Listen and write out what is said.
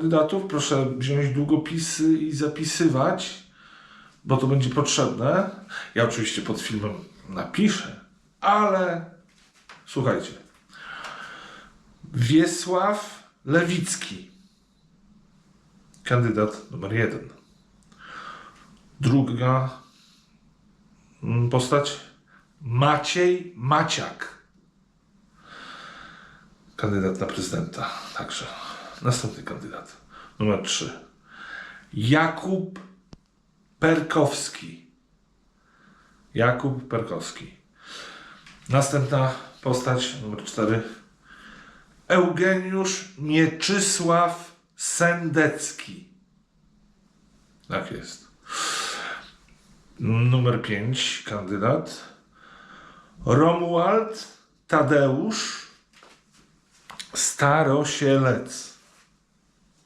kandydatów. Proszę wziąć długopisy i zapisywać, bo to będzie potrzebne. Ja oczywiście pod filmem napiszę, ale słuchajcie. Wiesław Lewicki. Kandydat numer jeden. Druga postać Maciej Maciak. Kandydat na prezydenta. Także następny kandydat. Numer 3. Jakub Perkowski. Jakub Perkowski. Następna postać numer 4. Eugeniusz Mieczysław Sendecki. Tak jest. Numer 5, kandydat. Romuald Tadeusz Starosielec.